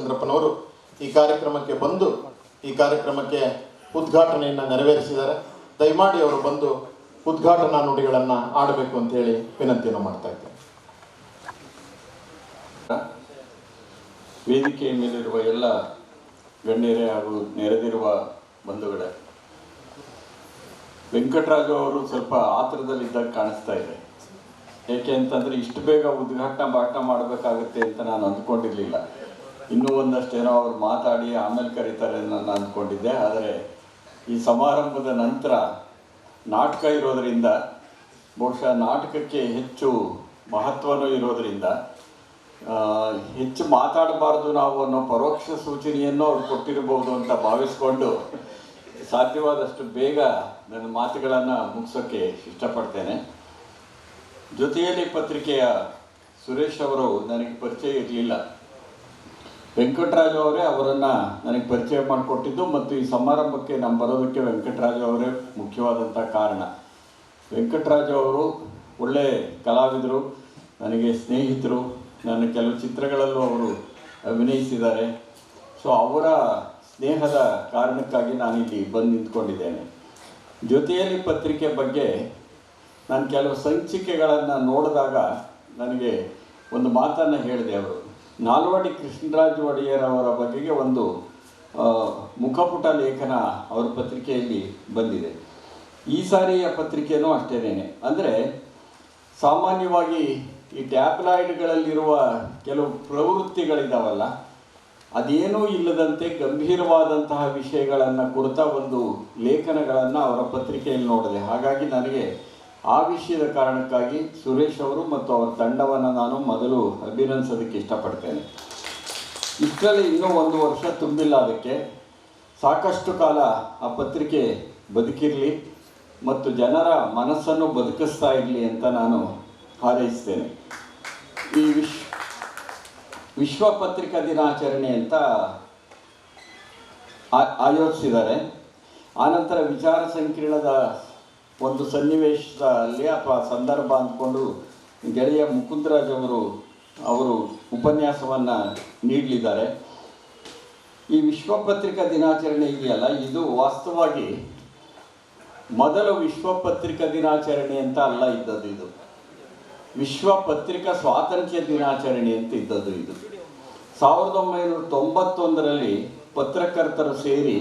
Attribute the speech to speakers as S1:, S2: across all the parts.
S1: ರಾಮಚಂದ್ರಪ್ಪನವರು ಈ ಕಾರ್ಯಕ್ರಮಕ್ಕೆ ಬಂದು, ಈ ಕಾರ್ಯಕ್ರಮಕ್ಕೆ ಉದ್ಘಾಟನೆಯನ್ನು ನೆರವೇರಿಸಿದ್ದಾರೆ. ದಯಮಾಡಿ ಅವರು ಬಂದು ಉದ್ಘಾಟನಾ ನುಡಿಗಳನ್ನು ಆಡಬೇಕು ಅಂತ ಹೇಳಿ ವಿನಂತಿಯನ್ನು ಮಾಡ್ತಾ ಇದ್ದೇನೆ.
S2: ವೇದಿಕೆಯ ಮೇಲಿರುವ ಎಲ್ಲ ಗಣ್ಯರೇ ಹಾಗೂ ನೆರೆದಿರುವ ಬಂಧುಗಳೇ, ವೆಂಕಟರಾಜು ಅವರು ಸ್ವಲ್ಪ ಆತರದಲ್ಲಿದ್ದಾಗ ಕಾಣಿಸ್ತಾ ಇದೆ. ಏಕೆ ಅಂತಂದರೆ ಇಷ್ಟು ಬೇಗ ಉದ್ಘಾಟನಾ ಭಾಷಣ ಮಾಡಬೇಕಾಗುತ್ತೆ ಅಂತ ನಾನು ಅಂದ್ಕೊಂಡಿರಲಿಲ್ಲ. ಇನ್ನೂ ಒಂದಷ್ಟೇನೋ ಅವ್ರು ಮಾತಾಡಿ ಆಮೇಲೆ ಕರೀತಾರೆ ನಾನು ಅಂದ್ಕೊಂಡಿದ್ದೆ. ಆದರೆ ಈ ಸಮಾರಂಭದ ನಂತರ ನಾಟಕ ಇರೋದರಿಂದ, ಬಹುಶಃ ನಾಟಕಕ್ಕೆ ಹೆಚ್ಚು ಮಹತ್ವನೂ ಇರೋದರಿಂದ ಹೆಚ್ಚು ಮಾತಾಡಬಾರ್ದು ನಾವು ಅನ್ನೋ ಪರೋಕ್ಷ ಸೂಚನೆಯನ್ನು ಅವ್ರು ಕೊಟ್ಟಿರಬಹುದು ಅಂತ ಭಾವಿಸ್ಕೊಂಡು ಸಾಧ್ಯವಾದಷ್ಟು ಬೇಗ ನನ್ನ ಮಾತುಗಳನ್ನು ಮುಗಿಸೋಕ್ಕೆ ಇಷ್ಟಪಡ್ತೇನೆ. ಜೊತೆಯಲ್ಲಿ ಪತ್ರಿಕೆಯ ಸುರೇಶ್ ಅವರು ನನಗೆ ಪರಿಚಯ ಇರಲಿಲ್ಲ. ವೆಂಕಟರಾಜು ಅವರೇ ಅವರನ್ನು ನನಗೆ ಪರಿಚಯ ಮಾಡಿಕೊಟ್ಟಿದ್ದು ಮತ್ತು ಈ ಸಮಾರಂಭಕ್ಕೆ ನಾನು ಬರೋದಕ್ಕೆ ವೆಂಕಟರಾಜು ಅವರೇ ಮುಖ್ಯವಾದಂಥ ಕಾರಣ. ವೆಂಕಟರಾಜು ಅವರು ಒಳ್ಳೆ ಕಲಾವಿದರು, ನನಗೆ ಸ್ನೇಹಿತರು, ನನ್ನ ಕೆಲವು ಚಿತ್ರಗಳಲ್ಲೂ ಅವರು ಅಭಿನಯಿಸಿದ್ದಾರೆ. ಸೊ, ಅವರ ಸ್ನೇಹದ ಕಾರಣಕ್ಕಾಗಿ ನಾನು ಇಲ್ಲಿ ಬಂದು ನಿಂತ್ಕೊಂಡಿದ್ದೇನೆ. ಜೊತೆಯಲ್ಲಿ ಪತ್ರಿಕೆ ಬಗ್ಗೆ ನಾನು ಕೆಲವು ಸಂಚಿಕೆಗಳನ್ನು ನೋಡಿದಾಗ ನನಗೆ ಒಂದು ಮಾತನ್ನು ಹೇಳಿದೆ ಅವರು. ನಾಲ್ವಡಿ ಕೃಷ್ಣರಾಜ ಒಡೆಯರ್ ಅವರ ಬಗೆಗೆ ಒಂದು ಮುಖಪುಟ ಲೇಖನ ಅವರ ಪತ್ರಿಕೆಯಲ್ಲಿ ಬಂದಿದೆ. ಈ ಸಾರಿಯ ಪತ್ರಿಕೆಯೂ ಅಷ್ಟೇನೇ ಅಂದರೆ, ಸಾಮಾನ್ಯವಾಗಿ ಈ ಟ್ಯಾಬ್ಲಾಯ್ಡ್ಗಳಲ್ಲಿರುವ ಕೆಲವು ಪ್ರವೃತ್ತಿಗಳಿದಾವಲ್ಲ, ಅದೇನೂ ಇಲ್ಲದಂತೆ ಗಂಭೀರವಾದಂತಹ ವಿಷಯಗಳನ್ನು ಕುರಿತ ಒಂದು ಲೇಖನಗಳನ್ನು ಅವರ ಪತ್ರಿಕೆಯಲ್ಲಿ ನೋಡಿದೆ. ಹಾಗಾಗಿ ನನಗೆ ಆ ವಿಷಯದ ಕಾರಣಕ್ಕಾಗಿ ಸುರೇಶ್ ಅವರು ಮತ್ತು ಅವರ ತಂಡವನ್ನು ನಾನು ಮೊದಲು ಅಭಿನಂದಿಸೋದಕ್ಕೆ ಇಷ್ಟಪಡ್ತೇನೆ. ಇಷ್ಟರಲ್ಲಿ ಇನ್ನೂ ಒಂದು ವರ್ಷ ತುಂಬಿಲ್ಲ ಅದಕ್ಕೆ. ಸಾಕಷ್ಟು ಕಾಲ ಆ ಪತ್ರಿಕೆ ಬದುಕಿರಲಿ ಮತ್ತು ಜನರ ಮನಸ್ಸನ್ನು ಬದುಕಿಸ್ತಾ ಇರಲಿ ಅಂತ ನಾನು ಹಾರೈಸ್ತೇನೆ. ಈ ವಿಶ್, ವಿಶ್ವ ಪತ್ರಿಕಾ ದಿನಾಚರಣೆ ಅಂತ ಆಯೋಜಿಸಿದ್ದಾರೆ. ಆನಂತರ ವಿಚಾರ ಸಂಕಿರಣದ ಒಂದು ಸನ್ನಿವೇಶದಲ್ಲಿ ಅಥವಾ ಸಂದರ್ಭ ಅಂದ್ಕೊಂಡು ಗೆಳೆಯ ಮುಕುಂದರಾಜ್ ಅವರು ಅವರು ಉಪನ್ಯಾಸವನ್ನು ನೀಡಲಿದ್ದಾರೆ. ಈ ವಿಶ್ವಪತ್ರಿಕಾ ದಿನಾಚರಣೆ ಇದೆಯಲ್ಲ, ಇದು ವಾಸ್ತವವಾಗಿ ಮೊದಲ ವಿಶ್ವಪತ್ರಿಕಾ ದಿನಾಚರಣೆ ಅಂತ ಅಲ್ಲ ಇದ್ದದ್ದು ಇದು. ವಿಶ್ವ ಪತ್ರಿಕಾ ಸ್ವಾತಂತ್ರ್ಯ ದಿನಾಚರಣೆ ಅಂತ ಇದ್ದದ್ದು ಇದು. ಸಾವಿರದ ಒಂಬೈನೂರ ತೊಂಬತ್ತೊಂದರಲ್ಲಿ ಪತ್ರಕರ್ತರು ಸೇರಿ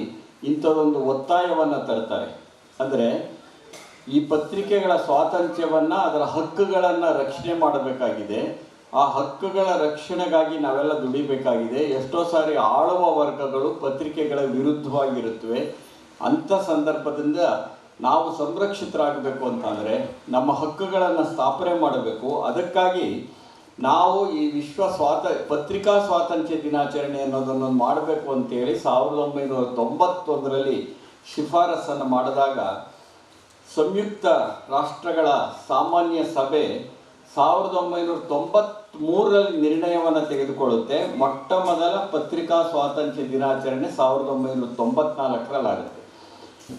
S2: ಇಂಥದ್ದೊಂದು ಒತ್ತಾಯವನ್ನು ತರ್ತಾರೆ. ಅಂದರೆ ಈ ಪತ್ರಿಕೆಗಳ ಸ್ವಾತಂತ್ರ್ಯವನ್ನು, ಅದರ ಹಕ್ಕುಗಳನ್ನು ರಕ್ಷಣೆ ಮಾಡಬೇಕಾಗಿದೆ. ಆ ಹಕ್ಕುಗಳ ರಕ್ಷಣೆಗಾಗಿ ನಾವೆಲ್ಲ ದುಡಿಬೇಕಾಗಿದೆ. ಎಷ್ಟೋ ಸಾರಿ ಆಳುವ ವರ್ಗಗಳು ಪತ್ರಿಕೆಗಳ ವಿರುದ್ಧವಾಗಿರುತ್ತವೆ. ಅಂಥ ಸಂದರ್ಭದಿಂದ ನಾವು ಸಂರಕ್ಷಿತರಾಗಬೇಕು ಅಂತಂದರೆ, ನಮ್ಮ ಹಕ್ಕುಗಳನ್ನು ಸ್ಥಾಪನೆ ಮಾಡಬೇಕು. ಅದಕ್ಕಾಗಿ ನಾವು ಈ ವಿಶ್ವ ಸ್ವಾತ, ಪತ್ರಿಕಾ ಸ್ವಾತಂತ್ರ್ಯ ದಿನಾಚರಣೆ ಅನ್ನೋದನ್ನು ಮಾಡಬೇಕು ಅಂತೇಳಿ ಸಾವಿರದ ಒಂಬೈನೂರ ತೊಂಬತ್ತೊಂದರಲ್ಲಿ ಶಿಫಾರಸನ್ನು ಮಾಡಿದಾಗ ಸಂಯುಕ್ತ ರಾಷ್ಟ್ರಗಳ ಸಾಮಾನ್ಯ ಸಭೆ ಸಾವಿರದ ಒಂಬೈನೂರ ತೊಂಬತ್ತ್ಮೂರರಲ್ಲಿ ನಿರ್ಣಯವನ್ನು ತೆಗೆದುಕೊಳ್ಳುತ್ತೆ. ಮೊಟ್ಟ ಮೊದಲ ಪತ್ರಿಕಾ ಸ್ವಾತಂತ್ರ್ಯ ದಿನಾಚರಣೆ ಸಾವಿರದ ಒಂಬೈನೂರ ತೊಂಬತ್ನಾಲ್ಕರಲ್ಲಾಗುತ್ತೆ.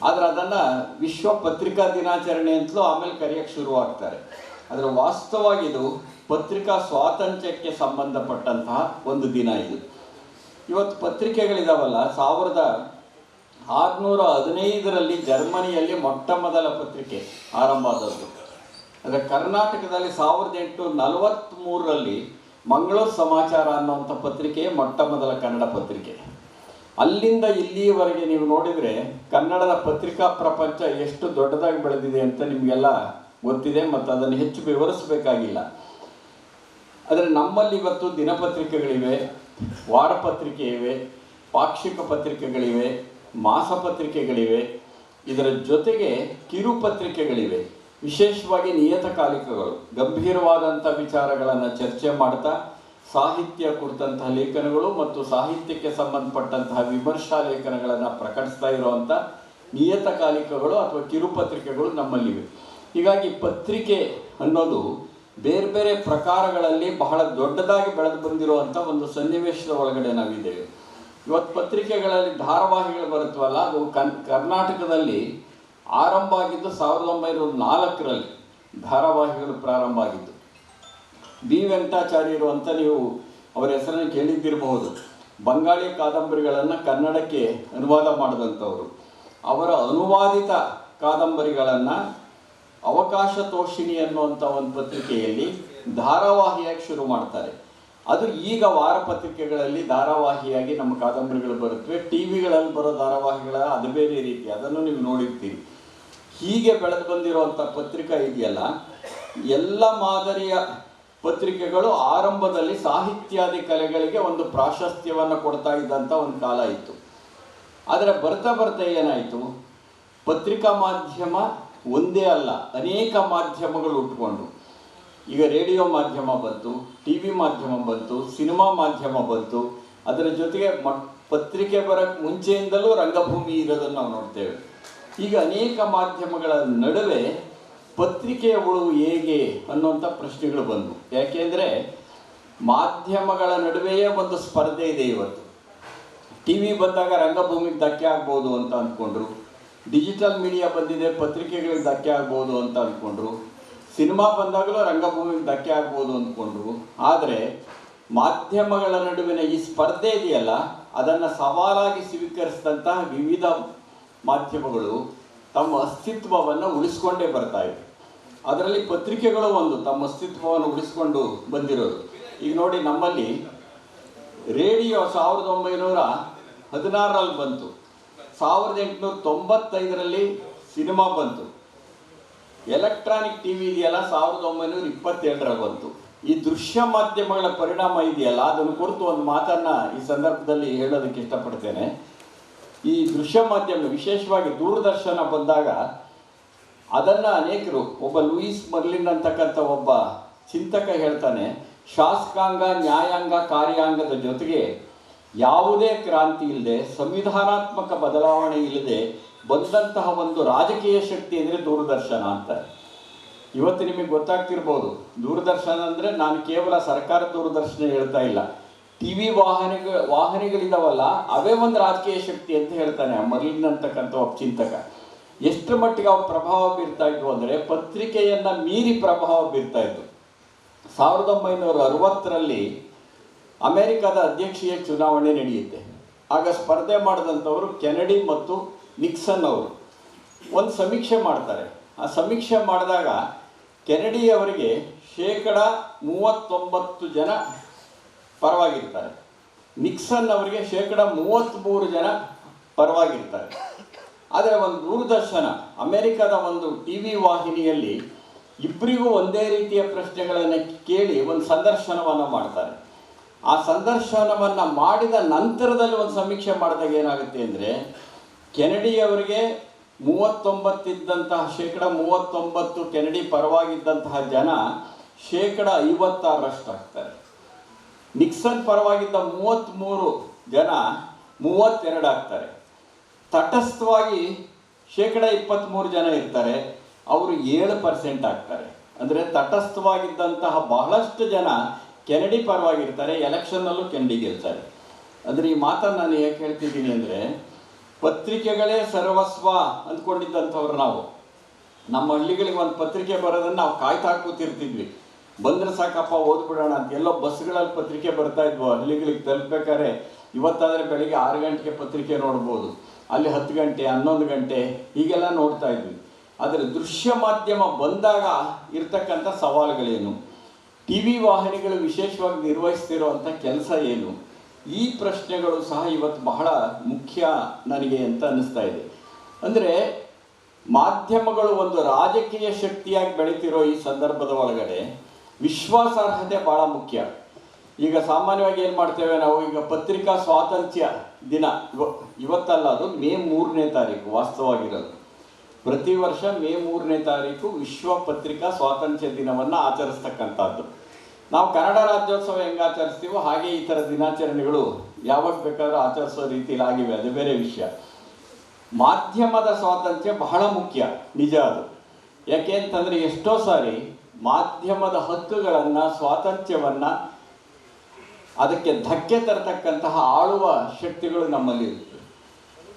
S2: ಆದರೆ ಅದನ್ನು ವಿಶ್ವ ಪತ್ರಿಕಾ ದಿನಾಚರಣೆ ಅಂತಲೂ ಆಮೇಲೆ ಕರೆಯೋಕ್ಕೆ ಶುರುವಾಗ್ತಾರೆ. ಆದರೆ ವಾಸ್ತವವಾಗಿ ಇದು ಪತ್ರಿಕಾ ಸ್ವಾತಂತ್ರ್ಯಕ್ಕೆ ಸಂಬಂಧಪಟ್ಟಂತಹ ಒಂದು ದಿನ ಇದು. ಇವತ್ತು ಪತ್ರಿಕೆಗಳಿದಾವಲ್ಲ, ಸಾವಿರದ ಆರುನೂರ ಹದಿನೈದರಲ್ಲಿ ಜರ್ಮನಿಯಲ್ಲಿ ಮೊಟ್ಟ ಮೊದಲ ಪತ್ರಿಕೆ ಆರಂಭ ಆದದ್ದು ಅಂದರೆ ಕರ್ನಾಟಕದಲ್ಲಿ ಸಾವಿರದ ಎಂಟುನೂರ ನಲವತ್ತ್ಮೂರರಲ್ಲಿ ಮಂಗಳೂರು ಸಮಾಚಾರ ಅನ್ನುವಂಥ ಪತ್ರಿಕೆ ಮೊಟ್ಟ ಮೊದಲ ಕನ್ನಡ ಪತ್ರಿಕೆ. ಅಲ್ಲಿಂದ ಇಲ್ಲಿಯವರೆಗೆ ನೀವು ನೋಡಿದರೆ ಕನ್ನಡದ ಪತ್ರಿಕಾ ಪ್ರಪಂಚ ಎಷ್ಟು ದೊಡ್ಡದಾಗಿ ಬೆಳೆದಿದೆ ಅಂತ ನಿಮಗೆಲ್ಲ ಗೊತ್ತಿದೆ ಮತ್ತು ಅದನ್ನು ಹೆಚ್ಚು ವಿವರಿಸಬೇಕಾಗಿಲ್ಲ. ಆದರೆ ನಮ್ಮಲ್ಲಿ ಇವತ್ತು ದಿನಪತ್ರಿಕೆಗಳಿವೆ, ವಾರಪತ್ರಿಕೆ ಇವೆ, ಪಾಕ್ಷಿಕ ಪತ್ರಿಕೆಗಳಿವೆ ಮಾಸಪತ್ರಿಕೆಗಳಿವೆ. ಇದರ ಜೊತೆಗೆ ಕಿರುಪತ್ರಿಕೆಗಳಿವೆ. ವಿಶೇಷವಾಗಿ ನಿಯತಕಾಲಿಕಗಳು ಗಂಭೀರವಾದಂಥ ವಿಚಾರಗಳನ್ನು ಚರ್ಚೆ ಮಾಡ್ತಾ, ಸಾಹಿತ್ಯ ಕುರಿತಂತಹ ಲೇಖನಗಳು ಮತ್ತು ಸಾಹಿತ್ಯಕ್ಕೆ ಸಂಬಂಧಪಟ್ಟಂತಹ ವಿಮರ್ಶಾ ಲೇಖನಗಳನ್ನು ಪ್ರಕಟಿಸ್ತಾ ಇರುವಂಥ ನಿಯತಕಾಲಿಕಗಳು ಅಥವಾ ಕಿರುಪತ್ರಿಕೆಗಳು ನಮ್ಮಲ್ಲಿವೆ. ಹೀಗಾಗಿ ಪತ್ರಿಕೆ ಅನ್ನೋದು ಬೇರೆ ಬೇರೆ ಪ್ರಕಾರಗಳಲ್ಲಿ ಬಹಳ ದೊಡ್ಡದಾಗಿ ಬೆಳೆದು ಬಂದಿರುವಂಥ ಒಂದು ಸನ್ನಿವೇಶದ ಒಳಗಡೆ ನಾವಿದ್ದೇವೆ. ಇವತ್ತು ಪತ್ರಿಕೆಗಳಲ್ಲಿ ಧಾರಾವಾಹಿಗಳು ಬರುತ್ತವಲ್ಲ, ಅದು ಕನ್, ಕರ್ನಾಟಕದಲ್ಲಿ ಆರಂಭ ಆಗಿದ್ದು ಸಾವಿರದ ಒಂಬೈನೂರ ನಾಲ್ಕರಲ್ಲಿ ಧಾರಾವಾಹಿಗಳು ಪ್ರಾರಂಭ ಆಗಿದ್ದು. ಬಿ ವೆಂಕಟಾಚಾರ್ಯರು ಅಂತ ನೀವು ಅವರ ಹೆಸರನ್ನು ಕೇಳಿದ್ದಿರಬಹುದು. ಬಂಗಾಳಿ ಕಾದಂಬರಿಗಳನ್ನು ಕನ್ನಡಕ್ಕೆ ಅನುವಾದ ಮಾಡಿದಂಥವರು. ಅವರ ಅನುವಾದಿತ ಕಾದಂಬರಿಗಳನ್ನು ಅವಕಾಶ ತೋಷಿಣಿ ಅನ್ನುವಂಥ ಒಂದು ಪತ್ರಿಕೆಯಲ್ಲಿ ಧಾರಾವಾಹಿಯಾಗಿ ಶುರು ಮಾಡ್ತಾರೆ. ಅದು ಈಗ ವಾರಪತ್ರಿಕೆಗಳಲ್ಲಿ ಧಾರಾವಾಹಿಯಾಗಿ ನಮ್ಮ ಕಾದಂಬರಿಗಳು ಬರುತ್ತವೆ. ಟಿ ವಿಗಳಲ್ಲಿ ಬರೋ ಧಾರಾವಾಹಿಗಳ ಅದು ಬೇರೆ ರೀತಿ. ಅದನ್ನು ನೀವು ನೋಡಿರ್ತೀರಿ. ಹೀಗೆ ಬೆಳೆದು ಬಂದಿರುವಂಥ ಪತ್ರಿಕಾ ಇದೆಯಲ್ಲ, ಎಲ್ಲ ಮಾದರಿಯ ಪತ್ರಿಕೆಗಳು ಆರಂಭದಲ್ಲಿ ಸಾಹಿತ್ಯಾದಿ ಕಲೆಗಳಿಗೆ ಒಂದು ಪ್ರಾಶಸ್ತ್ಯವನ್ನು ಕೊಡ್ತಾ ಇದ್ದಂಥ ಒಂದು ಕಾಲ ಇತ್ತು. ಆದರೆ ಬರ್ತಾ ಬರ್ತಾ ಏನಾಯಿತು? ಪತ್ರಿಕಾ ಮಾಧ್ಯಮ ಒಂದೇ ಅಲ್ಲ, ಅನೇಕ ಮಾಧ್ಯಮಗಳು ಉಟ್ಕೊಂಡ್ರು ಈಗ ರೇಡಿಯೋ ಮಾಧ್ಯಮ ಬಂತು ಟಿ ವಿ ಮಾಧ್ಯಮ ಬಂತು, ಸಿನಿಮಾ ಮಾಧ್ಯಮ ಬಂತು. ಅದರ ಜೊತೆಗೆ ಮ, ಪತ್ರಿಕೆ ಬರಕ್ಕೆ ಮುಂಚೆಯಿಂದಲೂ ರಂಗಭೂಮಿ ಇರೋದನ್ನು ನಾವು ನೋಡ್ತೇವೆ. ಈಗ ಅನೇಕ ಮಾಧ್ಯಮಗಳ ನಡುವೆ ಪತ್ರಿಕೆಯ ಹೇಗೆ ಅನ್ನುವಂಥ ಪ್ರಶ್ನೆಗಳು ಬಂದವು. ಯಾಕೆಂದರೆ ಮಾಧ್ಯಮಗಳ ನಡುವೆಯೇ ಒಂದು ಸ್ಪರ್ಧೆ ಇದೆ ಇವತ್ತು. ಟಿ ವಿ ಬಂದಾಗ ರಂಗಭೂಮಿಗೆ ಧಕ್ಕೆ ಆಗ್ಬೋದು ಅಂತ ಅಂದ್ಕೊಂಡ್ರು ಡಿಜಿಟಲ್ ಮೀಡಿಯಾ ಬಂದಿದೆ, ಪತ್ರಿಕೆಗಳಿಗೆ ಧಕ್ಕೆ ಆಗ್ಬೋದು ಅಂತ ಅಂದ್ಕೊಂಡ್ರು ಸಿನಿಮಾ ಬಂದಾಗಲೂ ರಂಗಭೂಮಿಗೆ ಧಕ್ಕೆ ಆಗ್ಬೋದು ಅಂದ್ಕೊಂಡ್ರು. ಆದರೆ ಮಾಧ್ಯಮಗಳ ನಡುವಿನ ಈ ಸ್ಪರ್ಧೆ ಇದೆಯಲ್ಲ, ಅದನ್ನು ಸವಾಲಾಗಿ ಸ್ವೀಕರಿಸಿದಂತಹ ವಿವಿಧ ಮಾಧ್ಯಮಗಳು ತಮ್ಮ ಅಸ್ತಿತ್ವವನ್ನು ಉಳಿಸ್ಕೊಂಡೇ ಬರ್ತಾ ಇವೆ. ಅದರಲ್ಲಿ ಪತ್ರಿಕೆಗಳು ಒಂದು, ತಮ್ಮ ಅಸ್ತಿತ್ವವನ್ನು ಉಳಿಸ್ಕೊಂಡು ಬಂದಿರೋದು. ಈಗ ನೋಡಿ, ನಮ್ಮಲ್ಲಿ ರೇಡಿಯೋ ಸಾವಿರದ ಒಂಬೈನೂರ ಹದಿನಾರರಲ್ಲಿ ಬಂತು. ಸಾವಿರದ ಎಂಟುನೂರ ತೊಂಬತ್ತೈದರಲ್ಲಿ ಸಿನಿಮಾ ಬಂತು. ಎಲೆಕ್ಟ್ರಾನಿಕ್ ಟಿ ವಿ ಇದೆಯಲ್ಲ, ಸಾವಿರದ ಒಂಬೈನೂರ ಇಪ್ಪತ್ತೇಳರಲ್ಲಿ ಬಂತು ಈ ದೃಶ್ಯ ಮಾಧ್ಯಮಗಳ ಪರಿಣಾಮ ಇದೆಯಲ್ಲ, ಅದನ್ನು ಕುರಿತು ಒಂದು ಮಾತನ್ನು ಈ ಸಂದರ್ಭದಲ್ಲಿ ಹೇಳೋದಕ್ಕೆ ಇಷ್ಟಪಡ್ತೇನೆ. ಈ ದೃಶ್ಯ ಮಾಧ್ಯಮ, ವಿಶೇಷವಾಗಿ ದೂರದರ್ಶನ ಬಂದಾಗ, ಅದನ್ನು ಅನೇಕರು, ಒಬ್ಬ ಲೂಯಿಸ್ ಮರ್ಲಿನ್ ಅಂತಕ್ಕಂಥ ಒಬ್ಬ ಚಿಂತಕ ಹೇಳ್ತಾನೆ, ಶಾಸಕಾಂಗ, ನ್ಯಾಯಾಂಗ, ಕಾರ್ಯಾಂಗದ ಜೊತೆಗೆ ಯಾವುದೇ ಕ್ರಾಂತಿ ಇಲ್ಲದೆ, ಸಂವಿಧಾನಾತ್ಮಕ ಬದಲಾವಣೆ ಇಲ್ಲದೆ ಬಂದಂತಹ ಒಂದು ರಾಜಕೀಯ ಶಕ್ತಿ ಅಂದರೆ ದೂರದರ್ಶನ ಅಂತಾರೆ ಇವತ್ತು ನಿಮಗೆ ಗೊತ್ತಾಗ್ತಿರ್ಬೋದು, ದೂರದರ್ಶನ ಅಂದರೆ ನಾನು ಕೇವಲ ಸರ್ಕಾರ ದೂರದರ್ಶನ ಹೇಳ್ತಾ ಇಲ್ಲ. ಟಿ ವಿ ವಾಹನಗಳ ವಾಹನಗಳಿದಾವಲ್ಲ, ಅವೇ ಒಂದು ರಾಜಕೀಯ ಶಕ್ತಿ ಅಂತ ಹೇಳ್ತಾನೆ ಆ ಅಂತಕ್ಕಂಥ ಒಬ್ಬ ಚಿಂತಕ. ಎಷ್ಟು ಮಟ್ಟಿಗೆ ಅವು ಪ್ರಭಾವ ಬೀರ್ತಾ ಇದ್ವು ಅಂದರೆ ಪತ್ರಿಕೆಯನ್ನು ಮೀರಿ ಪ್ರಭಾವ ಬೀರ್ತಾ ಇತ್ತು ಸಾವಿರದ ಒಂಬೈನೂರ ಅರವತ್ತರಲ್ಲಿ ಅಮೆರಿಕದ ಅಧ್ಯಕ್ಷೀಯ ಚುನಾವಣೆ ನಡೆಯುತ್ತೆ. ಆಗ ಸ್ಪರ್ಧೆ ಮಾಡಿದಂಥವರು ಕೆನಡಿ ಮತ್ತು ನಿಕ್ಸನ್ ಅವರು ಒಂದು ಸಮೀಕ್ಷೆ ಮಾಡ್ತಾರೆ. ಆ ಸಮೀಕ್ಷೆ ಮಾಡಿದಾಗ ಕೆನಡಿ ಅವರಿಗೆ ಶೇಕಡ ಮೂವತ್ತೊಂಬತ್ತು ಜನ ಪರವಾಗಿರ್ತಾರೆ. ನಿಕ್ಸನ್ ಅವರಿಗೆ ಶೇಕಡ ಮೂವತ್ತ್ಮೂರು ಜನ ಪರವಾಗಿರ್ತಾರೆ. ಆದರೆ ಒಂದು ದೂರದರ್ಶನ, ಅಮೆರಿಕದ ಒಂದು ಟಿ ವಿ ವಾಹಿನಿಯಲ್ಲಿ ಇಬ್ಬರಿಗೂ ಒಂದೇ ರೀತಿಯ ಪ್ರಶ್ನೆಗಳನ್ನು ಕೇಳಿ ಒಂದು ಸಂದರ್ಶನವನ್ನು ಮಾಡ್ತಾರೆ. ಆ ಸಂದರ್ಶನವನ್ನು ಮಾಡಿದ ನಂತರದಲ್ಲಿ ಒಂದು ಸಮೀಕ್ಷೆ ಮಾಡಿದಾಗ ಏನಾಗುತ್ತೆ ಅಂದರೆ ಕೆನಡಿ ಅವರಿಗೆ ಮೂವತ್ತೊಂಬತ್ತಿದ್ದಂತಹ ಶೇಕಡ ಮೂವತ್ತೊಂಬತ್ತು ಕೆನಡಿ ಪರವಾಗಿದ್ದಂತಹ ಜನ ಶೇಕಡ ಐವತ್ತಾರರಷ್ಟು ಆಗ್ತಾರೆ ನಿಕ್ಸನ್ ಪರವಾಗಿದ್ದ ಮೂವತ್ತ್ಮೂರು ಜನ ಮೂವತ್ತೆರಡು ಆಗ್ತಾರೆ ತಟಸ್ಥವಾಗಿ ಶೇಕಡ ಇಪ್ಪತ್ತ್ಮೂರು ಜನ ಇರ್ತಾರೆ, ಅವರು ಏಳು ಪರ್ಸೆಂಟ್ ಆಗ್ತಾರೆ. ಅಂದರೆ ತಟಸ್ಥವಾಗಿದ್ದಂತಹ ಬಹಳಷ್ಟು ಜನ ಕೆನಡಿ ಪರವಾಗಿರ್ತಾರೆ ಎಲೆಕ್ಷನ್ನಲ್ಲೂ ಕೆನಡಿ ಗೆಲ್ತಾರೆ. ಅಂದರೆ ಈ ಮಾತನ್ನು ನಾನು ಯಾಕೆ ಹೇಳ್ತಿದ್ದೀನಿ ಅಂದರೆ ಪತ್ರಿಕೆಗಳೇ ಸರ್ವಸ್ವ ಅಂದ್ಕೊಂಡಿದ್ದಂಥವ್ರು ನಾವು. ನಮ್ಮ ಹಳ್ಳಿಗಳಿಗೆ ಒಂದು ಪತ್ರಿಕೆ ಬರೋದನ್ನು ನಾವು ಕಾಯ್ತಾ ಕೂತಿರ್ತಿದ್ವಿ. ಬಂದ್ರೆ ಸಾಕಪ್ಪ, ಓದ್ಬಿಡೋಣ ಅಂತ. ಎಲ್ಲೋ ಬಸ್ಗಳಲ್ಲಿ ಪತ್ರಿಕೆ ಬರ್ತಾ ಇದ್ವು. ಹಳ್ಳಿಗಳಿಗೆ ತಲುಪಬೇಕಾದ್ರೆ ಇವತ್ತಾದರೆ ಬೆಳಿಗ್ಗೆ ಆರು ಗಂಟೆಗೆ ಪತ್ರಿಕೆ ನೋಡ್ಬೋದು. ಅಲ್ಲಿ ಹತ್ತು ಗಂಟೆ, ಹನ್ನೊಂದು ಗಂಟೆ ಹೀಗೆಲ್ಲ ನೋಡ್ತಾ ಇದ್ವಿ. ಆದರೆ ದೃಶ್ಯ ಮಾಧ್ಯಮ ಬಂದಾಗ ಇರ್ತಕ್ಕಂಥ ಸವಾಲುಗಳೇನು? ಟಿ ವಿ ವಾಹಿನಿಗಳು ವಿಶೇಷವಾಗಿ ನಿರ್ವಹಿಸ್ತಿರುವಂಥ ಕೆಲಸ ಏನು? ಈ ಪ್ರಶ್ನೆಗಳು ಸಹ ಇವತ್ತು ಬಹಳ ಮುಖ್ಯ ನನಗೆ ಅಂತ ಅನ್ನಿಸ್ತಾ ಇದೆ. ಅಂದರೆ ಮಾಧ್ಯಮಗಳು ಒಂದು ರಾಜಕೀಯ ಶಕ್ತಿಯಾಗಿ ಬೆಳೀತಿರೋ ಈ ಸಂದರ್ಭದ ಒಳಗಡೆ ವಿಶ್ವಾಸಾರ್ಹತೆ ಭಾಳ ಮುಖ್ಯ. ಈಗ ಸಾಮಾನ್ಯವಾಗಿ ಏನು ಮಾಡ್ತೇವೆ ನಾವು? ಈಗ ಪತ್ರಿಕಾ ಸ್ವಾತಂತ್ರ್ಯ ದಿನ. ಇವ, ಇವತ್ತಲ್ಲ ಅದು, ಮೇ ಮೂರನೇ ತಾರೀಕು ವಾಸ್ತವವಾಗಿರೋದು. ಪ್ರತಿ ವರ್ಷ ಮೇ ಮೂರನೇ ತಾರೀಕು ವಿಶ್ವ ಪತ್ರಿಕಾ ಸ್ವಾತಂತ್ರ್ಯ ದಿನವನ್ನು ಆಚರಿಸ್ತಕ್ಕಂಥದ್ದು. ನಾವು ಕನ್ನಡ ರಾಜ್ಯೋತ್ಸವ ಹೆಂಗೆ ಆಚರಿಸ್ತೀವೋ ಹಾಗೆ ಈ ಥರ ದಿನಾಚರಣೆಗಳು ಯಾವಾಗ ಬೇಕಾದರೂ ಆಚರಿಸೋ ರೀತಿಯಲ್ಲಿ ಆಗಿವೆ. ಅದು ಬೇರೆ ವಿಷಯ. ಮಾಧ್ಯಮದ ಸ್ವಾತಂತ್ರ್ಯ ಬಹಳ ಮುಖ್ಯ. ನಿಜ ಅದು. ಯಾಕೆ ಅಂತಂದರೆ ಎಷ್ಟೋ ಸಾರಿ ಮಾಧ್ಯಮದ ಹಕ್ಕುಗಳನ್ನು, ಸ್ವಾತಂತ್ರ್ಯವನ್ನು ಅದಕ್ಕೆ ಧಕ್ಕೆ ತರತಕ್ಕಂತಹ ಆಳುವ ಶಕ್ತಿಗಳು ನಮ್ಮಲ್ಲಿ ಇರುತ್ತೆ.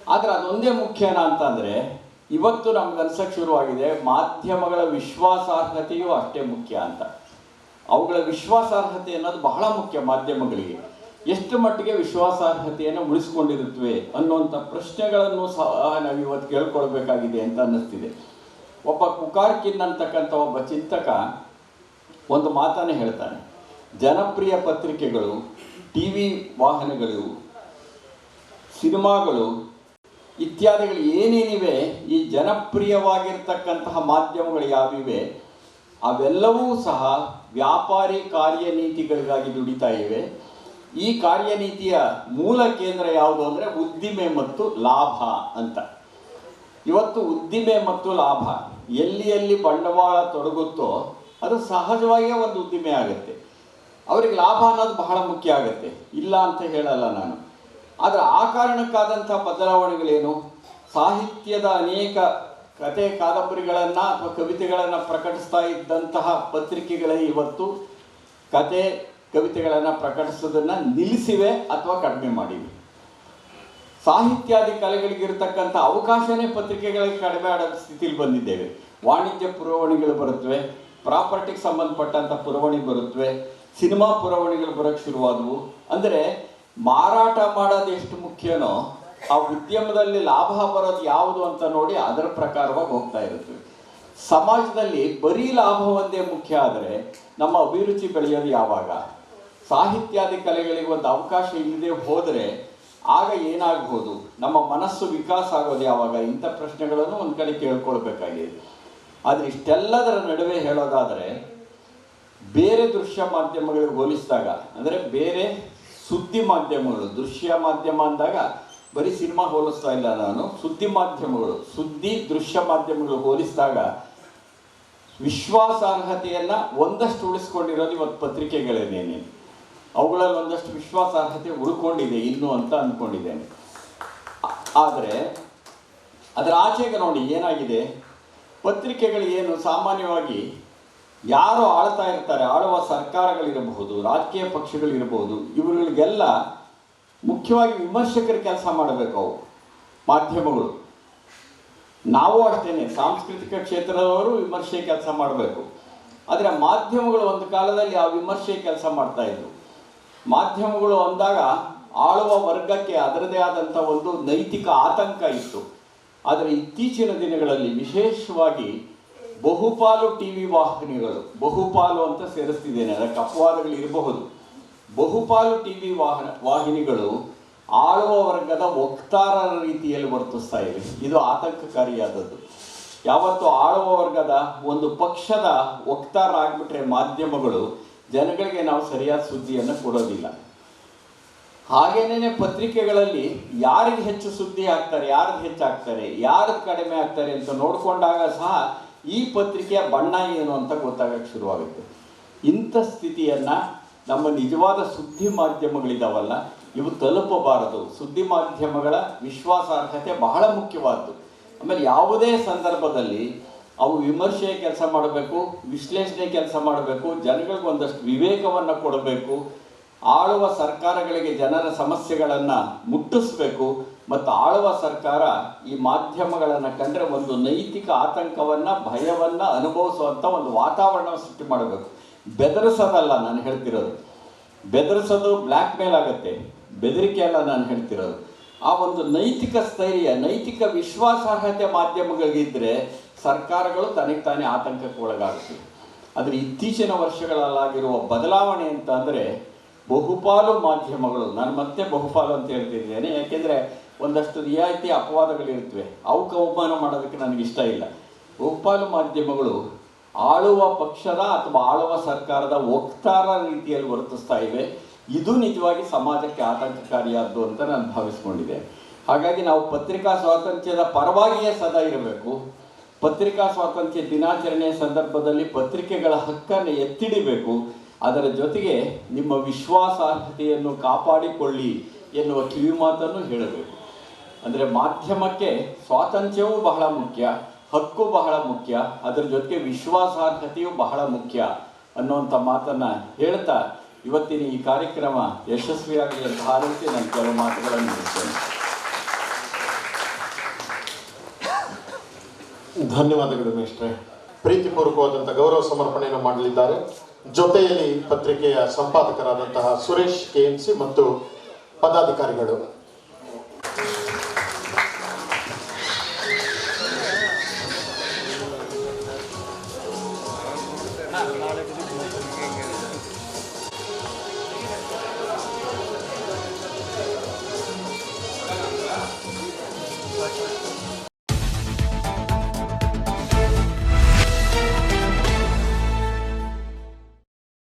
S2: ಆದರೆ ಅದೊಂದೇ ಮುಖ್ಯನಾ ಅಂತಂದರೆ ಇವತ್ತು ನಮ್ಗೆ ಅನ್ಸಕ್ಕೆ ಶುರುವಾಗಿದೆ, ಮಾಧ್ಯಮಗಳ ವಿಶ್ವಾಸಾರ್ಹತೆಯೂ ಅಷ್ಟೇ ಮುಖ್ಯ ಅಂತ. ಅವುಗಳ ವಿಶ್ವಾಸಾರ್ಹತೆ ಅನ್ನೋದು ಬಹಳ ಮುಖ್ಯ ಮಾಧ್ಯಮಗಳಿಗೆ. ಎಷ್ಟು ಮಟ್ಟಿಗೆ ವಿಶ್ವಾಸಾರ್ಹತೆಯನ್ನು ಉಳಿಸಿಕೊಂಡಿರುತ್ತವೆ ಅನ್ನುವಂಥ ಪ್ರಶ್ನೆಗಳನ್ನು ಸಹ ನಾವು ಇವತ್ತು ಕೇಳ್ಕೊಳ್ಬೇಕಾಗಿದೆ ಅಂತ ಅನ್ನಿಸ್ತಿದೆ. ಒಬ್ಬ ಕುಕಾರ್ಕಿನ್ ಅಂತಕ್ಕಂಥ ಒಬ್ಬ ಚಿಂತಕ ಒಂದು ಮಾತನ್ನು ಹೇಳ್ತಾನೆ. ಜನಪ್ರಿಯ ಪತ್ರಿಕೆಗಳು ಟಿ ವಿ ವಾಹನಗಳು, ಸಿನಿಮಾಗಳು ಇತ್ಯಾದಿಗಳು ಏನೇನಿವೆ, ಈ ಜನಪ್ರಿಯವಾಗಿರ್ತಕ್ಕಂತಹ ಮಾಧ್ಯಮಗಳು ಯಾವಿವೆ ಅವೆಲ್ಲವೂ ಸಹ ವ್ಯಾಪಾರಿ ಕಾರ್ಯನೀತಿಗಳಿಗಾಗಿ ದುಡಿತಾ ಇವೆ. ಈ ಕಾರ್ಯನೀತಿಯ ಮೂಲ ಕೇಂದ್ರ ಯಾವುದು ಅಂದರೆ ಉದ್ದಿಮೆ ಮತ್ತು ಲಾಭ ಅಂತ. ಇವತ್ತು ಉದ್ದಿಮೆ ಮತ್ತು ಲಾಭ ಎಲ್ಲಿ ಎಲ್ಲಿ ಬಂಡವಾಳ ತೊಡಗುತ್ತೋ ಅದು ಸಹಜವಾಗಿಯೇ ಒಂದು ಉದ್ದಿಮೆ ಆಗುತ್ತೆ. ಅವರಿಗೆ ಲಾಭ ಅನ್ನೋದು ಬಹಳ ಮುಖ್ಯ ಆಗುತ್ತೆ. ಇಲ್ಲ ಅಂತ ಹೇಳಲ್ಲ ನಾನು. ಆದರೆ ಆ ಕಾರಣಕ್ಕಾದಂಥ ಬದಲಾವಣೆಗಳೇನು? ಸಾಹಿತ್ಯದ ಅನೇಕ ಕತೆ ಕಾದಂಬರಿಗಳನ್ನು ಅಥವಾ ಕವಿತೆಗಳನ್ನು ಪ್ರಕಟಿಸ್ತಾ ಇದ್ದಂತಹ ಪತ್ರಿಕೆಗಳೇ ಇವತ್ತು. ಕತೆ ಕವಿತೆಗಳನ್ನು ಪ್ರಕಟಿಸೋದನ್ನು ನಿಲ್ಲಿಸಿವೆ ಅಥವಾ ಕಡಿಮೆ ಮಾಡಿವೆ. ಸಾಹಿತ್ಯಾದಿ ಕಲೆಗಳಿಗಿರ್ತಕ್ಕಂಥ ಅವಕಾಶನೇ ಪತ್ರಿಕೆಗಳಿಗೆ ಕಡಿಮೆ ಆಡೋ ಸ್ಥಿತಿಲಿ ಬಂದಿದ್ದೇವೆ. ವಾಣಿಜ್ಯ ಪುರವಣಿಗಳು ಬರುತ್ತವೆ ಪ್ರಾಪರ್ಟಿಗೆ ಸಂಬಂಧಪಟ್ಟಂಥ ಪುರವಣಿ ಬರುತ್ತವೆ ಸಿನಿಮಾ ಪುರವಣಿಗಳು ಬರೋಕ್ಕೆ ಶುರುವಾದವು. ಅಂದರೆ ಮಾರಾಟ ಮಾಡೋದು ಎಷ್ಟು ಮುಖ್ಯನೋ ಆ ಉದ್ಯಮದಲ್ಲಿ ಲಾಭ ಬರೋದು ಯಾವುದು ಅಂತ ನೋಡಿ ಅದರ ಪ್ರಕಾರವಾಗಿ ಹೋಗ್ತಾ ಇರುತ್ತೆ. ಸಮಾಜದಲ್ಲಿ ಬರೀ ಲಾಭ ಒಂದೇ ಮುಖ್ಯ ಆದರೆ ನಮ್ಮ ಅಭಿರುಚಿ ಬೆಳೆಯೋದು ಯಾವಾಗ? ಸಾಹಿತ್ಯಾದಿ ಕಲೆಗಳಿಗೆ ಒಂದು ಅವಕಾಶ ಇಲ್ಲದೆ ಹೋದರೆ ಆಗ ಏನಾಗ್ಬೋದು? ನಮ್ಮ ಮನಸ್ಸು ವಿಕಾಸ ಆಗೋದು ಯಾವಾಗ? ಇಂಥ ಪ್ರಶ್ನೆಗಳನ್ನು ಒಂದು ಕಡೆ ಕೇಳ್ಕೊಳ್ಬೇಕಾಗಿದೆ. ಆದರೆ ಇಷ್ಟೆಲ್ಲದರ ನಡುವೆ ಹೇಳೋದಾದರೆ ಬೇರೆ ದೃಶ್ಯ ಮಾಧ್ಯಮಗಳಿಗೆ ಹೋಲಿಸಿದಾಗ, ಅಂದರೆ ಬೇರೆ ಸುದ್ದಿ ಮಾಧ್ಯಮಗಳು, ದೃಶ್ಯ ಮಾಧ್ಯಮ ಅಂದಾಗ ಬರೀ ಸಿನಿಮಾ ಹೋಲಿಸ್ತಾ ಇಲ್ಲ ನಾನು. ಸುದ್ದಿ ಮಾಧ್ಯಮಗಳು, ಸುದ್ದಿ ದೃಶ್ಯ ಮಾಧ್ಯಮಗಳು ಹೋಲಿಸಿದಾಗ ವಿಶ್ವಾಸಾರ್ಹತೆಯನ್ನು ಒಂದಷ್ಟು ಉಳಿಸ್ಕೊಂಡಿರೋದು ಇವತ್ತು ಪತ್ರಿಕೆಗಳೇನೇನೆ ಅವುಗಳಲ್ಲಿ ಒಂದಷ್ಟು ವಿಶ್ವಾಸಾರ್ಹತೆ ಉಳ್ಕೊಂಡಿದೆ, ಇನ್ನು ಅಂತ ಅಂದ್ಕೊಂಡಿದ್ದೇನೆ ಆದರೆ, ಅದರ ಆಚೆಗೆ ನೋಡಿ ಏನಾಗಿದೆ? ಪತ್ರಿಕೆಗಳು ಏನು? ಸಾಮಾನ್ಯವಾಗಿ ಯಾರು ಆಳ್ತಾ ಇರ್ತಾರೆ, ಆಳುವ ಸರ್ಕಾರಗಳಿರಬಹುದು, ರಾಜಕೀಯ ಪಕ್ಷಗಳಿರಬಹುದು ಇವುಗಳಿಗೆಲ್ಲ ಮುಖ್ಯವಾಗಿ ವಿಮರ್ಶಕರ ಕೆಲಸ ಮಾಡಬೇಕು ಅವು. ಮಾಧ್ಯಮಗಳು. ನಾವು ಅಷ್ಟೇನೆ, ಸಾಂಸ್ಕೃತಿಕ ಕ್ಷೇತ್ರದವರು ವಿಮರ್ಶೆ ಕೆಲಸ ಮಾಡಬೇಕು. ಆದರೆ ಮಾಧ್ಯಮಗಳು ಒಂದು ಕಾಲದಲ್ಲಿ ಆ ವಿಮರ್ಶೆ ಕೆಲಸ ಮಾಡ್ತಾ ಇದ್ರು ಮಾಧ್ಯಮಗಳು ಅಂದಾಗ ಆಳುವ ವರ್ಗಕ್ಕೆ ಅದರದೇ ಆದಂಥ ಒಂದು ನೈತಿಕ ಆತಂಕ ಇತ್ತು. ಆದರೆ ಇತ್ತೀಚಿನ ದಿನಗಳಲ್ಲಿ ವಿಶೇಷವಾಗಿ ಬಹುಪಾಲು ಟಿ ವಿ ವಾಹಿನಿಗಳು, ಬಹುಪಾಲು ಅಂತ ಸೇರಿಸ್ತಿದ್ದೇನೆ, ಅದಕ್ಕೆ ಅಪವಾದಗಳು ಇರಬಹುದು. ಬಹುಪಾಲು ಟಿ ವಿ ವಾಹನ, ವಾಹಿನಿಗಳು ಆಳುವ ವರ್ಗದ ವಕ್ತಾರರ ರೀತಿಯಲ್ಲಿ ವರ್ತಿಸ್ತಾ ಇವೆ. ಇದು ಆತಂಕಕಾರಿಯಾದದ್ದು. ಯಾವತ್ತು ಆಳುವ ವರ್ಗದ ಒಂದು ಪಕ್ಷದ ವಕ್ತಾರ ಆಗಿಬಿಟ್ರೆ ಮಾಧ್ಯಮಗಳು ಜನಗಳಿಗೆ ನಾವು ಸರಿಯಾದ ಸುದ್ದಿಯನ್ನು ಕೊಡೋದಿಲ್ಲ. ಹಾಗೇನೇ ಪತ್ರಿಕೆಗಳಲ್ಲಿ ಯಾರಿಗೆ ಹೆಚ್ಚು ಸುದ್ದಿ ಆಗ್ತಾರೆ, ಯಾರ್ದು ಹೆಚ್ಚಾಗ್ತಾರೆ, ಯಾರ್ದು ಕಡಿಮೆ ಆಗ್ತಾರೆ ಅಂತ ನೋಡಿಕೊಂಡಾಗ ಸಹ ಈ ಪತ್ರಿಕೆಯ ಬಣ್ಣ ಏನು ಅಂತ ಗೊತ್ತಾಗಕ್ಕೆ ಶುರುವಾಗುತ್ತೆ. ಇಂಥ ಸ್ಥಿತಿಯನ್ನು ನಮ್ಮ ನಿಜವಾದ ಸುದ್ದಿ ಮಾಧ್ಯಮಗಳಿದಾವಲ್ಲ, ಇವು ತಲುಪಬಾರದು. ಸುದ್ದಿ ಮಾಧ್ಯಮಗಳ ವಿಶ್ವಾಸಾರ್ಹತೆ ಬಹಳ ಮುಖ್ಯವಾದ್ದು. ಆಮೇಲೆ ಯಾವುದೇ ಸಂದರ್ಭದಲ್ಲಿ ಅವು ವಿಮರ್ಶೆ ಕೆಲಸ ಮಾಡಬೇಕು, ವಿಶ್ಲೇಷಣೆ ಕೆಲಸ ಮಾಡಬೇಕು, ಜನಗಳಿಗೆ ಒಂದಷ್ಟು ವಿವೇಕವನ್ನು ಕೊಡಬೇಕು, ಆಳುವ ಸರ್ಕಾರಗಳಿಗೆ ಜನರ ಸಮಸ್ಯೆಗಳನ್ನು ಮುಟ್ಟಿಸ್ಬೇಕು, ಮತ್ತು ಆಳುವ ಸರ್ಕಾರ ಈ ಮಾಧ್ಯಮಗಳನ್ನು ಕಂಡರೆ ಒಂದು ನೈತಿಕ ಆತಂಕವನ್ನು, ಭಯವನ್ನು ಅನುಭವಿಸುವಂಥ ಒಂದು ವಾತಾವರಣ ಸೃಷ್ಟಿ ಮಾಡಬೇಕು. ಬೆದರಿಸೋದಲ್ಲ ನಾನು ಹೇಳ್ತಿರೋದು. ಬೆದರಿಸೋದು ಬ್ಲ್ಯಾಕ್ ಮೇಲ್ ಆಗುತ್ತೆ. ಬೆದರಿಕೆ ಅಲ್ಲ ನಾನು ಹೇಳ್ತಿರೋದು. ಆ ಒಂದು ನೈತಿಕ ಸ್ಥೈರ್ಯ, ನೈತಿಕ ವಿಶ್ವಾಸಾರ್ಹತೆ ಮಾಧ್ಯಮಗಳಿಗಿದ್ದರೆ ಸರ್ಕಾರಗಳು ತನಗೆ ತಾನೇ ಆತಂಕಕ್ಕೆ ಒಳಗಾಗುತ್ತೆ. ಆದರೆ ಇತ್ತೀಚಿನ ವರ್ಷಗಳಲ್ಲಾಗಿರುವ ಬದಲಾವಣೆ ಅಂತ ಅಂದರೆ ಬಹುಪಾಲು ಮಾಧ್ಯಮಗಳು, ನಾನು ಮತ್ತೆ ಬಹುಪಾಲು ಅಂತ ಹೇಳ್ತಿದ್ದೇನೆ, ಯಾಕೆಂದರೆ ಒಂದಷ್ಟು ರಿಯಾಯಿತಿ ಅಪವಾದಗಳಿರ್ತವೆ ಅವಕ್ಕೆ ಅವಮಾನ ಮಾಡೋದಕ್ಕೆ ನನಗೆ ಇಷ್ಟ ಇಲ್ಲ. ಬಹುಪಾಲು ಮಾಧ್ಯಮಗಳು ಆಳುವ ಪಕ್ಷದ ಅಥವಾ ಆಳುವ ಸರ್ಕಾರದ ವಕ್ತಾರ ರೀತಿಯಲ್ಲಿ ವರ್ತಿಸ್ತಾ ಇವೆ. ಇದು ನಿಜವಾಗಿ ಸಮಾಜಕ್ಕೆ ಆತಂಕಕಾರಿಯಾದ್ದು ಅಂತ ನಾನು ಭಾವಿಸ್ಕೊಂಡಿದೆ. ಹಾಗಾಗಿ ನಾವು ಪತ್ರಿಕಾ ಸ್ವಾತಂತ್ರ್ಯದ ಪರವಾಗಿಯೇ ಸದಾ ಇರಬೇಕು. ಪತ್ರಿಕಾ ಸ್ವಾತಂತ್ರ್ಯ ದಿನಾಚರಣೆಯ ಸಂದರ್ಭದಲ್ಲಿ ಪತ್ರಿಕೆಗಳ ಹಕ್ಕನ್ನು ಎತ್ತಿಡಿಬೇಕು. ಅದರ ಜೊತೆಗೆ ನಿಮ್ಮ ವಿಶ್ವಾಸಾರ್ಹತೆಯನ್ನು ಕಾಪಾಡಿಕೊಳ್ಳಿ ಎನ್ನುವ ಕಿವಿಮಾತನ್ನು ಹೇಳಬೇಕು. ಅಂದರೆ ಮಾಧ್ಯಮಕ್ಕೆ ಸ್ವಾತಂತ್ರ್ಯವೂ ಬಹಳ ಮುಖ್ಯ. ಹಕ್ಕು ಬಹಳ ಮುಖ್ಯ. ಅದರ ಜೊತೆಗೆ ವಿಶ್ವಾಸಾರ್ಹತೆಯು ಬಹಳ ಮುಖ್ಯ ಅನ್ನುವಂಥ ಮಾತನ್ನು ಹೇಳ್ತಾ ಇವತ್ತಿನ ಈ ಕಾರ್ಯಕ್ರಮ ಯಶಸ್ವಿಯಾಗಲಿ ಅಂತ ಹಾರೈಸಿ ನಾನು ಕೆಲವು ಮಾತುಗಳನ್ನು ಹೇಳ್ತೇನೆ.
S1: ಧನ್ಯವಾದಗಳು ಮೇಷ್ಟ್ರೆ. ಪ್ರೀತಿಪೂರ್ವಕವಾದಂಥ ಗೌರವ ಸಮರ್ಪಣೆಯನ್ನು ಮಾಡಲಿದ್ದಾರೆ. ಜೊತೆಯಲ್ಲಿ ಪತ್ರಿಕೆಯ ಸಂಪಾದಕರಾದಂತಹ ಸುರೇಶ್ ಕೆ ಎನ್ ಸಿ ಮತ್ತು ಪದಾಧಿಕಾರಿಗಳು.